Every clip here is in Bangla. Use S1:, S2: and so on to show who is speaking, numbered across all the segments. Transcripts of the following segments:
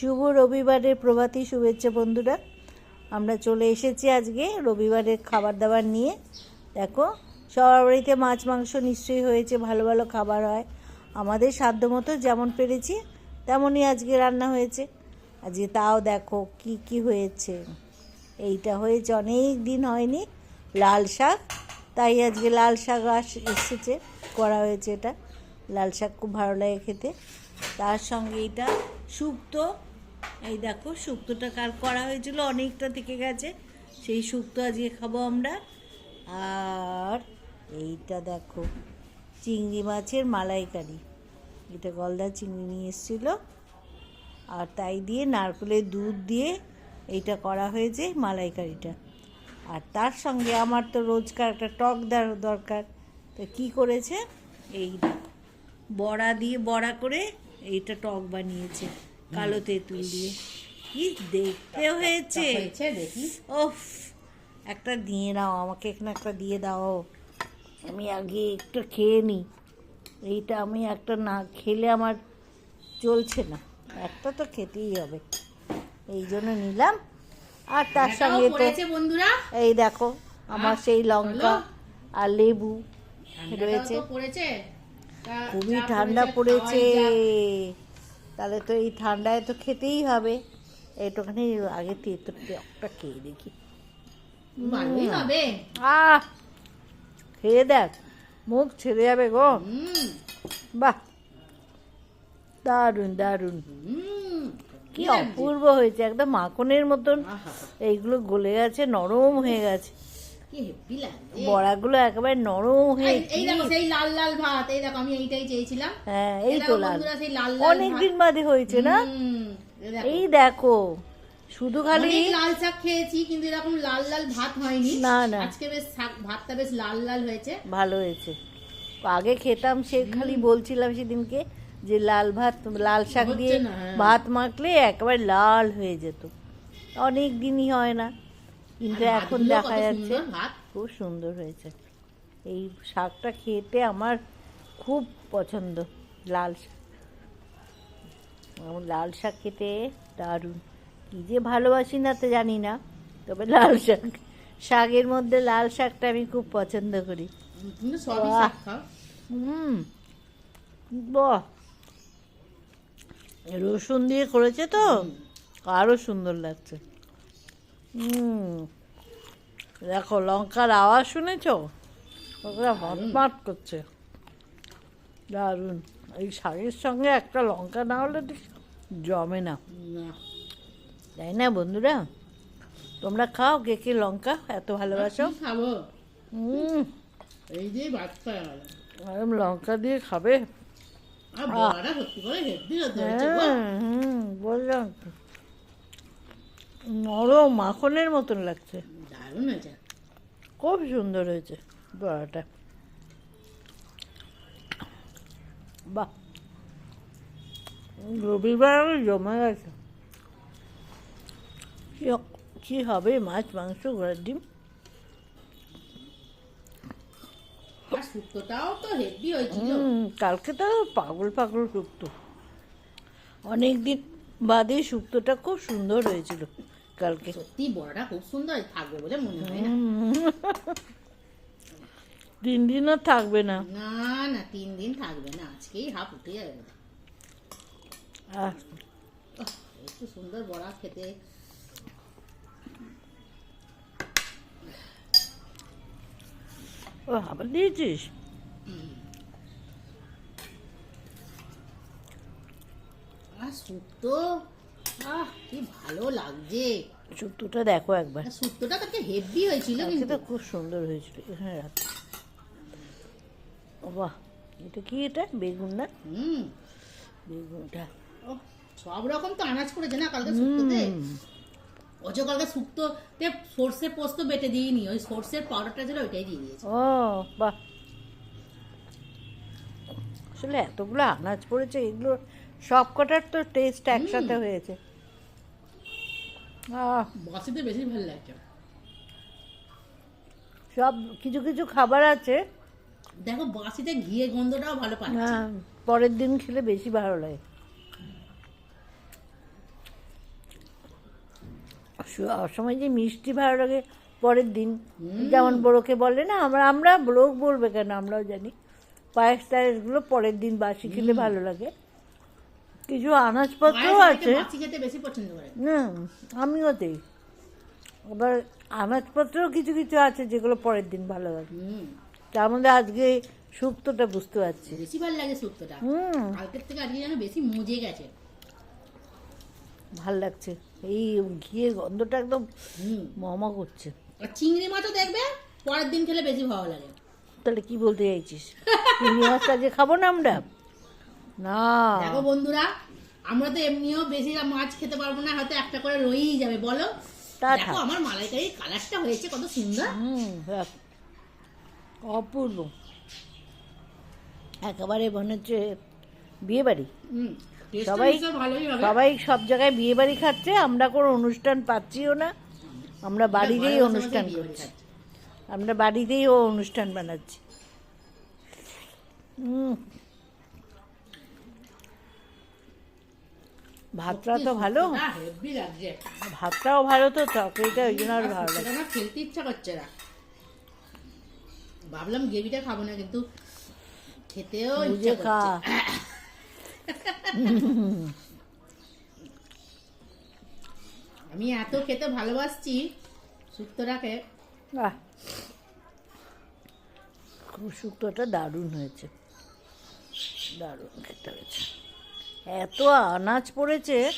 S1: শুভ রবিবারের প্রভাতী শুভেচ্ছা বন্ধুরা। আমরা চলে এসেছি আজকে রবিবারের খাবার দাবার নিয়ে। দেখো, সবার বাড়িতে মাছ, মাংস নিশ্চয়ই হয়েছে, ভালো ভালো খাবার হয়। আমাদের সাধ্য মতো যেমন পেরেছি, তেমনই আজকে রান্না হয়েছে। আজকে তাও দেখো কি কি হয়েছে। এইটা হয়েছে, অনেক দিন হয়নি, লাল শাক। তাই আজকে লাল শাক আস- এসেছে, করা হয়েছে এটা। লাল শাক খুব ভালো লাগে খেতে। তার সঙ্গে এটা শুক্তো। এই দেখো, শুক্তোটা কার করা হয়েছিল? অনেকটা থেকে গেছে। সেই শুক্তো আজকে খাব আমরা। আর এইটা দেখো, চিংড়ি মাছের মালাইকারি। এটা গলদা চিংড়ি নিয়ে এসেছিল। আর তাই দিয়ে নারকেলের দুধ দিয়ে এইটা করা হয়েছে মালাইকারিটা। আর তার সঙ্গে আমার তো রোজকার একটা টক দার- দরকার। তো কি করেছে? এই বড়া দিয়ে বড়া করে এইটা টক বানিয়েছে। কালো তেঁতুল দিয়ে। কি দেখতে হয়েছে?
S2: দেখি।
S1: ওফ একটা দিয়ে দাও আমাকে এখানে একটা দিয়ে দাও। আমি আগে একটু খেয়ে নিই এইটা আমি একটা না খেলে আমার চলছে না। একটা তো খেতেই হবে। এই জন্য নিলাম। আর তার সঙ্গে তো
S2: বন্ধুরা।
S1: এই দেখো আমার সেই লঙ্কা আর লেবু রয়েছে। খুবই ঠান্ডা
S2: পড়েছে।
S1: তাহলে তো এই ঠান্ডায় তো খেতেই হবে। একটুখানি আগে তেঁতুল টকটা খেয়ে দেখি। আহ খেয়ে দেখ মুখ ছেড়ে যাবে গো। বাহ দারুণ দারুণ। কি অপূর্ব হয়েছে একদম মাখনের মতন। এইগুলো গলে গেছে নরম হয়ে গেছে। বড়াগুলো একেবারে নরম হয়ে
S2: এই- দেখো সেই লাল লাল ভাত এই দেখো আমি এইটাই চেয়েছিলাম।
S1: হ্যাঁ এই তো লাল। অনেক দিন বাদে হয়েছে না?
S2: এই দেখো।
S1: শুধু খালি
S2: লাল শাক খেয়েছি কিন্তু এরকম লাল লাল ভাত হয়নি।
S1: না, না।
S2: আজকে বেশ শাক ভাতটা বেশ লাল লাল হয়েছে।
S1: ভালো হয়েছে। আগে খেতাম সে খালি বলছিলাম সেদিনকে যে লাল ভাত লাল শাক দিয়ে
S2: হ্যাঁ।
S1: ভাত মাখলে একেবারে লাল হয়ে যেত। অনেক দিনই হয় না। কিন্তু এখন দেখা যাচ্ছে খুব সুন্দর হয়েছে। এই শাকটা খেতে আমার খুব পছন্দ লাল শাক। লাল শাক খেতে দারুণ। কী যে ভালোবাসি না তো জানি না তবে লাল শাক শাকের মধ্যে লাল শাকটা আমি খুব পছন্দ করি। হুম বাহ। রসুন দিয়ে করেছে তো? আরও সুন্দর লাগছে। হুম। দেখো লঙ্কার আওয়াজ শুনেছ? ওগুলো হটমাট করছে। দারুণ। এই শাড়ির সঙ্গে একটা লঙ্কা না হলে ঠিক জমে না। তাই না বন্ধুরা? তোমরা খাও কে কে লঙ্কা এত ভালোবাসো?
S2: খাব।
S1: হুম।
S2: এই যে বাচ্চা।
S1: এরম লঙ্কা দিয়ে খাবে। হ্যাঁ, হুম বললাম। নরম মাখনের মতন লাগছে।
S2: দারুণ হয়েছে।
S1: খুব সুন্দর হয়েছে বড়াটা বাহ। রবিবার জমে গেছে। কি- কি হবে মাছ মাংস ঘোড়ার ডিম? কালকে তো পাগল পাগল শুক্তো। অনেক দিন বাদে শুক্তোটা খুব সুন্দর হয়েছিল। কালকে।
S2: সত্যি বড়াটা খুব সুন্দর থাকবে বলে মনে হয় না।
S1: তিন দিন আর থাকবে না।
S2: না না তিন দিন থাকবে না। আজকেই হাফ উঠে যাবে একটু সুন্দর বড়া খেতে।
S1: ও আবার দিয়েছিস?
S2: আর শুক্তো আহ কি ভালো লাগছে।
S1: শুক্তোটা দেখো একবার।
S2: শুক্তোটা হেভি হয়েছিল কিন্তু।
S1: খুব সুন্দর হয়েছিল এখানে রাখ। বাহ এটা কি এটা? বেগুন না?
S2: হুম।
S1: বেগুনটা।
S2: সব রকম তো আনাজ করেছে না কালকে শুক্তোতে অজ কালকে শুক্তোতে সর্ষে পোস্ত বেটে দিইনি ওই সর্ষের পাউডারটা ছিল ওইটাই দিয়ে দিয়েছে।
S1: ও বাহ। আসলে এতগুলো আনাজ পড়েছে এগুলো সব কটার তো টেস্ট একসাথে হয়েছে।
S2: বাসিতে বেশি ভালো লাগছে
S1: সব কিছু কিছু খাবার আছে।
S2: দেখো বাসিতে ঘিয়ে গন্ধটাও ভালো পাচ্ছে।
S1: হ্যাঁ, পরের দিন খেলে বেশি ভালো লাগে। সময় যে মিষ্টি ভালো লাগে পরের দিন। যেমন বড়োকে বলে না আমরা আমরা লোক বলবে কেন আমরাও জানি। পায়েস টায়েসগুলো পরের দিন বাসি খেলে ভালো লাগে। কিছু আনাজপত্রও আছে? না আমিও তাই আবার আনাজপত্রও কিছু কিছু আছে যেগুলো পরের দিন ভালো লাগে তার মধ্যে আজকে শুক্তোটা বুঝতে পারছি।
S2: বেশি ভালো লাগে শুক্তোটা
S1: হুম।
S2: কালকের থেকে আজকে যেন বেশি মজে গেছে।
S1: ভালো লাগছে। এই ঘিয়ের গন্ধটা একদম মমা করছে।
S2: চিংড়ি মাছও দেখবে পরের দিন খেলে বেশি ভালো লাগে।
S1: তাহলে কি বলতে চাইছিস? চিংড়ি মাছটা আজকে খাব না আমরা? না।
S2: দেখো বন্ধুরা আমরা তো এমনিও বেশি মাছ খেতে পারব না হয়তো একটা করে রয়েই যাবে বলো? দেখো আমার মালাইকারির কালারটা হয়েছে কত সুন্দর।
S1: হুম অপূর্ব। একেবারে মনে হচ্ছে বিয়ে বাড়ি সবাই সবাই সব জায়গায় বিয়ে বাড়ি খাচ্ছে আমরা কোনো অনুষ্ঠান পাচ্ছিও না। আমরা বাড়িতেই অনুষ্ঠান করছি। আমরা বাড়িতেই ও অনুষ্ঠান বানাচ্ছি। হুম। ভাতটা তো ভালো। ভাতটাও ভালো তো তরকারিটা ওই জন্য আর ভালো লাগে।
S2: আমার খেলতে ইচ্ছা করছে না। ভাবলাম গ্রেভিটা খাব না কিন্তু খেতেও ইচ্ছা
S1: খা
S2: করছে। আমি এত খেতে ভালোবাসছি শুক্তটাকে
S1: খুব শুক্তোটা দারুণ হয়েছে। দারুণ খেতে হয়েছে। এত আনাজ পড়েছে।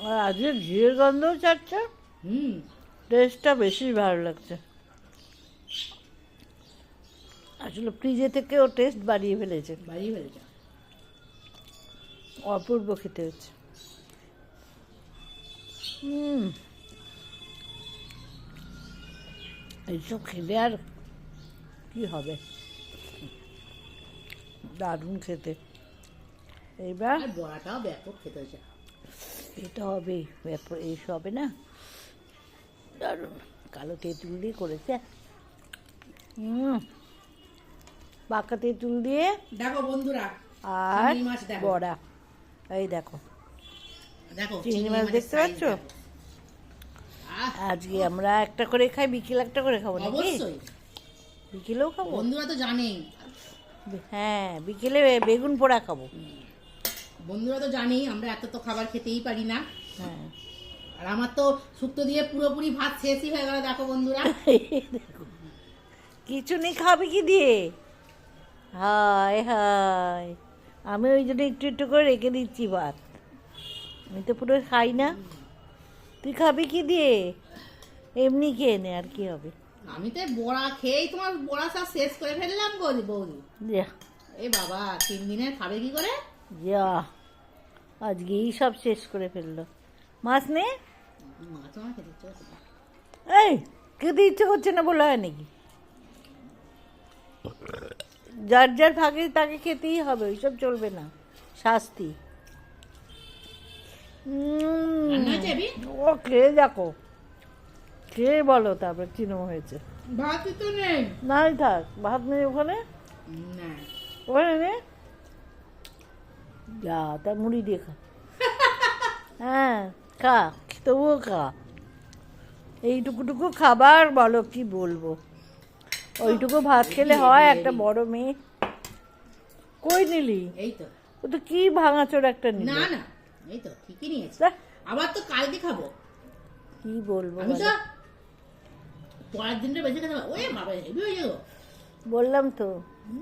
S1: আর আজকে ঘিয়ের গন্ধও চাচ্ছে
S2: হুম।
S1: টেস্টটা বেশি ভালো লাগছে। আসলে ফ্রিজে থেকেও টেস্ট বাড়িয়ে ফেলেছে।
S2: বাড়িয়ে ফেলেছে।
S1: অপূর্ব খেতে হচ্ছে। হুম। এইসব খেলে আর কি হবে? দারুণ খেতে। এইবার
S2: আর বড়াটাও ব্যাপক খেতে হয়েছে।
S1: এটা হবে এইসব হবে না? দারুণ। কালো তেঁতুল দিয়ে করেছে। হুম পাকা তেঁতুল দিয়ে
S2: দেখো বন্ধুরা
S1: আর। বড়া। এই দেখো। চিংড়ি মাছ দেখতে পাচ্ছ? আজকে আমরা একটা করে খাই বিকেল একটা করে খাব নাকি? বিকেলেও খাব?
S2: বন্ধুরা তো জানেই
S1: হ্যাঁ বিকেলে বেগুন পোড়া খাব।
S2: বন্ধুরা তো জানেই আমরা এত তো খাবার খেতেই পারি না।
S1: হ্যাঁ।
S2: আর আমার তো শুক্তো দিয়ে পুরোপুরি ভাত শেষই হয়ে গেল দেখো বন্ধুরা।
S1: কিছু নেই খাবে কি দিয়ে? হায় হায়। আমি ওই জন্য একটু একটু করে রেখে দিচ্ছি ভাত। আমি তো পুরো খাই না। তুই খাবি কি দিয়ে? এমনি খেয়ে নে আর কি হবে?
S2: আমি তো বড়া খেয়েই তোমার বড়া সব শেষ করে ফেললাম বৌদি বৌদি এই বাবা তিন দিনের খাবে কি করে?
S1: যা। আজকেই সব শেষ করে ফেলল। মাছ নে।
S2: মাছ আমার খেতে ইচ্ছে করছে
S1: এই খেতে ইচ্ছে করছে না বলে হয় নাকি? যার যার ভাগে তাকে খেতেই হবে ওইসব চলবে না। শাস্তি। উম,
S2: রান্না হয়েছে
S1: ও খেয়ে দেখো। খেয়ে বলো তারপর কিরম হয়েছে?
S2: ভাতই তো নেই।
S1: নাই থাক ভাত নেই ওখানে?
S2: না
S1: ওখানে নে যা তা মুড়ি দিয়ে খা। হ্যাঁ খা তবুও খা। এইটুকুটুকু খাবার বলো কি বলব? ওইটুকু ভাত খেলে হয় একটা বড় মেয়ে। কই নিলি?
S2: এই তো।
S1: ও তো কি ভাঙাচোর একটা নিলি?
S2: না না এই তো ঠিকই নিয়েছে। আবার তো কালকে খাব।
S1: কি বলব
S2: আমি তো পরের দিনটা বেঁচে খেতে বাবা হেভি হয়ে যাব
S1: বললাম তো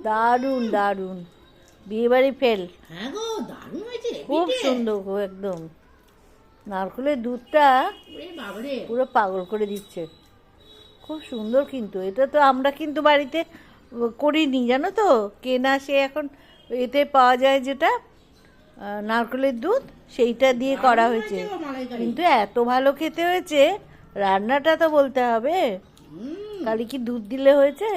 S1: দারুণ দারুণ বিয়েবাড়ি ফেল
S2: হ্যাঁ গো দারুণ হয়েছে
S1: খুব সুন্দর গো একদম নারকেলের দুধটা পুরো পাগল করে দিচ্ছে খুব সুন্দর কিন্তু এটা তো আমরা কিন্তু বাড়িতে করিনি জানো তো কেনা সে এখন এতে পাওয়া যায় যেটা নারকেলের দুধ সেইটা দিয়ে করা হয়েছে কিন্তু এত ভালো খেতে হয়েছে রান্নাটা তো বলতে হবে খালি কি দুধ দিলে হয়েছে?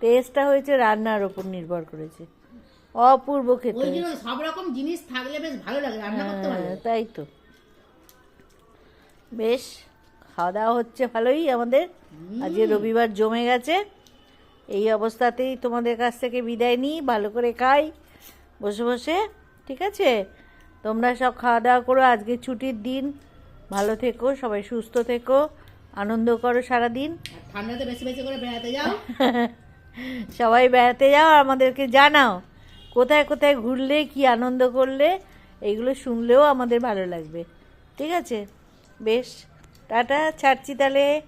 S1: টেস্টটা হয়েছে রান্নার ওপর নির্ভর করেছে। অপূর্ব খেতে
S2: ওই জন্য সব রকম জিনিস থাকলে বেশ ভালো লাগে রান্না করতে ভালো
S1: হ্যাঁ। তাই তো। বেশ খাওয়া দাওয়া হচ্ছে ভালোই আমাদের। আজকে রবিবার জমে গেছে। এই অবস্থাতেই তোমাদের কাছ থেকে বিদায় নিই ভালো করে খাই বসে বসে ঠিক আছে? তোমরা সব খাওয়া দাওয়া করো আজকে ছুটির দিন। ভালো থেকো সবাই সুস্থ থেকো। আনন্দ করো সারাদিন।
S2: ঠান্ডাতে বেশি বেশি করে বেড়াতে যাও।
S1: সবাই বেড়াতে যাও আমাদেরকে জানাও কোথায় কোথায় ঘুরলে কি আনন্দ করলে এইগুলো শুনলেও আমাদের ভালো লাগবে। ঠিক আছে? বেশ টাটা ছাড়ছি তাহলে।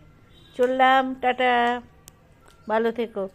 S1: চললাম টাটা। ভালো থেকো।